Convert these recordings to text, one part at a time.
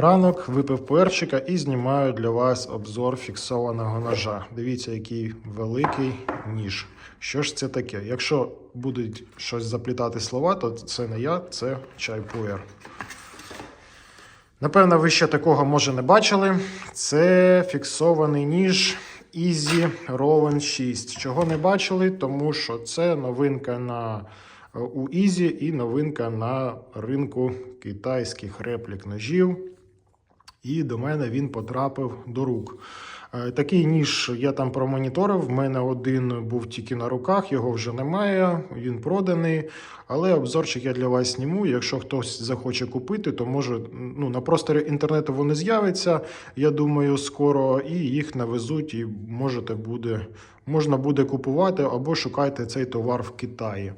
Ранок випив перчика і знімаю для вас обзор фіксованого ножа. Дивіться, який великий ніж. Що ж це таке? Якщо будуть щось заплітати слова, то це не я, це чайпуєр. Напевно, ви ще такого може не бачили. Це фіксований ніж Easy Rowan 6. Чого не бачили? Тому що це новинка на у Easy і новинка на ринку китайських реплік ножів. І до мене він потрапив до рук. Е, Такий ніж я там промоніторив. В мене один був тільки на руках, його вже немає, він проданий. Але обзорчик я для вас зніму. Якщо хтось захоче купити, то може ну, на просторі інтернету вони з'являться. Я думаю, скоро і їх навезуть, і можете буде, можна буде купувати або шукайте цей товар в Китаї.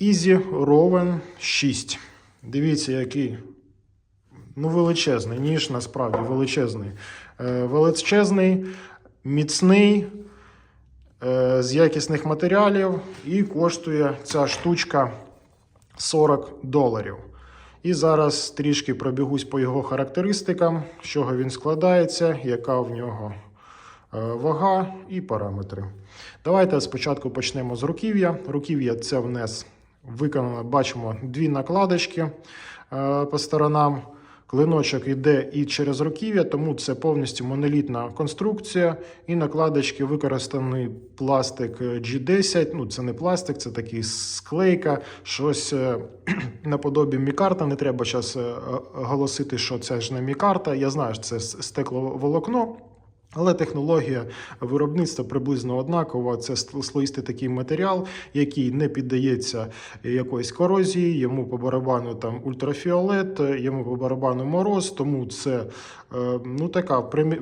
Easy Rowan 6. Дивіться, який Ну, величезний, ніж насправді величезний. Е, величезний, міцний, е, з якісних матеріалів, і коштує ця штучка 40 доларів. І зараз трішки пробігусь по його характеристикам, з чого він складається, яка в нього е, вага і параметри. Давайте спочатку почнемо з руків'я. Руків'я це в нас виконано, бачимо, дві накладочки е, по сторонам. Клиночок йде і через руків'я, тому це повністю монолітна конструкція. І накладочки використаний пластик G10. Ну, це не пластик, це такий склейка, щось е, наподобі мікарта. Не треба зараз оголосити, що це ж не мікарта. Я знаю, що це стекловолокно. Але технологія виробництва приблизно однакова. Це слоїстий такий матеріал, який не піддається якоїсь корозії, йому по барабану там ультрафіолет, йому по барабану мороз. Тому це е, ну така премі...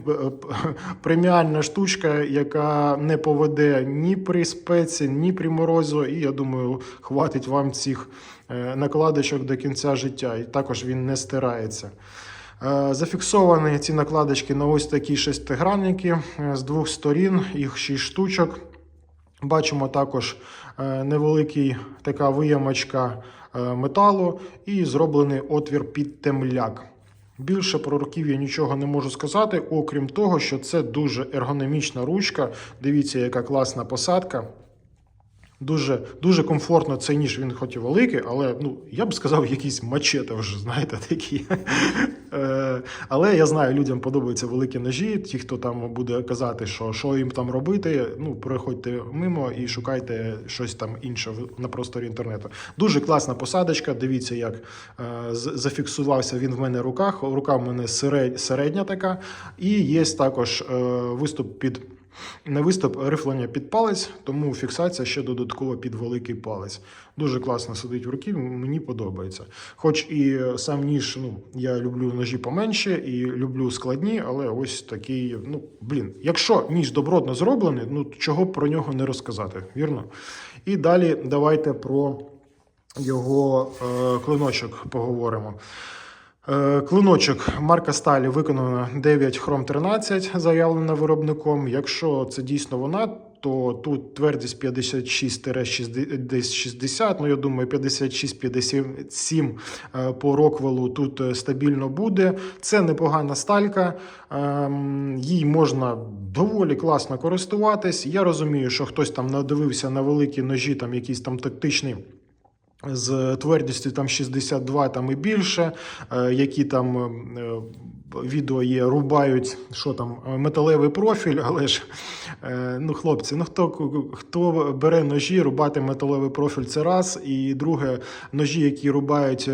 преміальна штучка, яка не поведе ні при спеці, ні при морозу. І я думаю, хватить вам цих е, накладочок до кінця життя. І також він не стирається. Е, Зафіксовані ці накладочки на ось такі шестигранники е, з двох сторін, їх 6 штучок. Бачимо також е, невеликий така виямочка металу і зроблений отвір під темляк. Більше про руків'я нічого не можу сказати, окрім того, що це дуже ергономічна ручка. Дивіться, яка класна посадка. Дуже дуже комфортно цей ніж, він хоч і великий, але ну, я б сказав, якийсь мачете вже, знаєте, такі. Е, але я знаю, людям подобаються великі ножі. Ті, хто там буде казати, що що їм там робити, ну, проходьте мимо і шукайте щось там інше на просторі інтернету. Дуже класна посадочка. Дивіться, як е, зафіксувався він в мене в руках. Рука в мене середня така. І є також е, виступ під. Не виступ рифлення під палець, тому фіксація ще додатково під великий палець. Дуже класно сидить в руки, мені подобається. Хоч і сам ніж, ну, я люблю ножі поменше і люблю складні, але ось такий, ну, блін, якщо ніж добротно зроблений, ну чого про нього не розказати, вірно? І далі давайте про його е, клиночок поговоримо. Е, Клиночок марка Сталі виконана 9 хром 13, заявлена виробником. Якщо це дійсно вона, то тут твердість 56-60, ну я думаю, 56-57 е, по роквелу тут е, стабільно буде. Це непогана сталька, ем, їй можна доволі класно користуватись. Я розумію, що хтось там надивився на великі ножі, там якісь там тактичні. З твердістю там 62 там і більше, е, які там е, відео є, рубають що там, металевий профіль, але ж е, ну, хлопці, ну хто хто бере ножі, рубати металевий профіль це раз. І друге, ножі, які рубають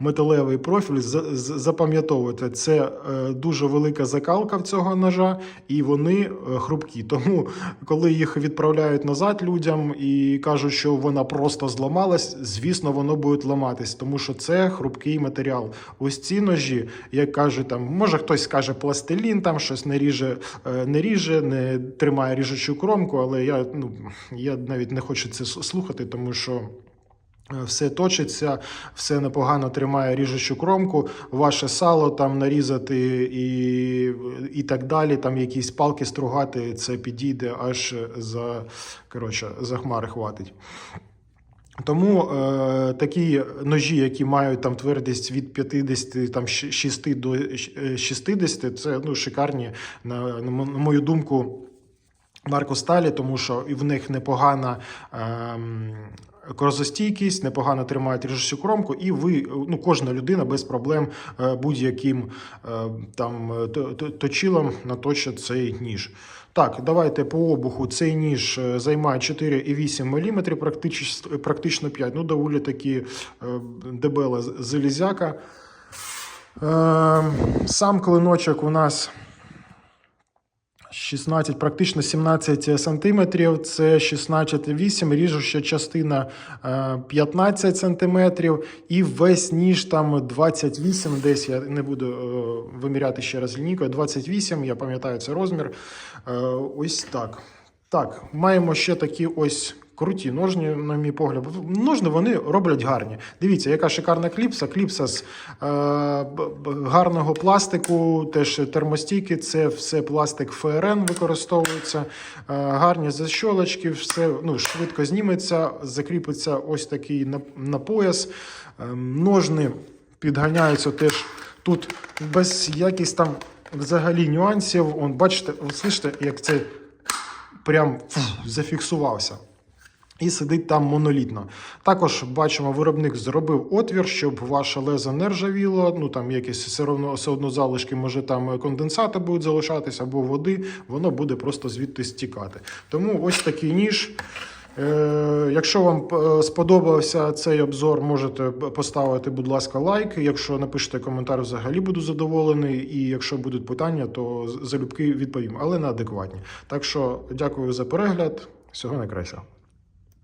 металевий профіль, запам'ятовуйте, це дуже велика закалка в цього ножа, і вони хрупкі. Тому, коли їх відправляють назад людям і кажуть, що вона просто зламалась, звісно, воно буде ламатись, тому що це хрупкий матеріал. Ось ці ножі, як кажуть, там може хтось скаже пластилін, там щось не ріже, е, не ріже, не тримає ріжучу кромку, але я ну я навіть не хочу це слухати, тому що. е, Все точиться, все непогано тримає ріжучу кромку, ваше сало там нарізати і і так далі. Там якісь палки стругати, це підійде аж за коротше, за хмари хватить. Тому е, такі ножі, які мають там твердість від 50 там, щ- 6 до е, 60, це ну, шикарні, на, на мою думку, маркосталі, тому що і в них непогана ем, корозостійкість, непогано тримають ріжучу кромку, і ви, ну, кожна людина без проблем е, будь-яким е, там то- то- точилом наточить цей ніж. Так, давайте по обуху. Цей ніж е, займає 4,8 мм, практично, практично 5. Ну, доволі таки дебела залізяка. Е, сам клиночок у нас 16, практично 17 сантиметрів, це 16,8, ріжуща частина е, 15 сантиметрів, і весь ніж там 28, десь я не буду е, виміряти ще раз лінійкою, 28, я пам'ятаю це розмір. Е, Ось так. Так, маємо ще такі ось круті ножні, на мій погляд. Ножни вони роблять гарні. Дивіться, яка шикарна кліпса. Кліпса з е, гарного пластику, теж термостійки, це все пластик ФРН використовується. Е, гарні защолочки, все ну, швидко зніметься, закріпиться ось такий на, на пояс. Е, ножни підганяються теж тут без якихось там взагалі нюансів. Он, бачите, слышите, як це прям фу, зафіксувався. І сидить там монолітно. Також бачимо, виробник зробив отвір, щоб ваше лезо не ржавіло. Ну там якісь все одно, все одно залишки, може там конденсати будуть залишатися або води, воно буде просто звідти стікати. Тому ось такий ніж. Е, якщо вам е, сподобався цей обзор, можете поставити, будь ласка, лайк. Якщо напишете коментар, взагалі буду задоволений. І якщо будуть питання, то залюбки відповім, але на адекватні. Так що дякую за перегляд. Всього найкращого.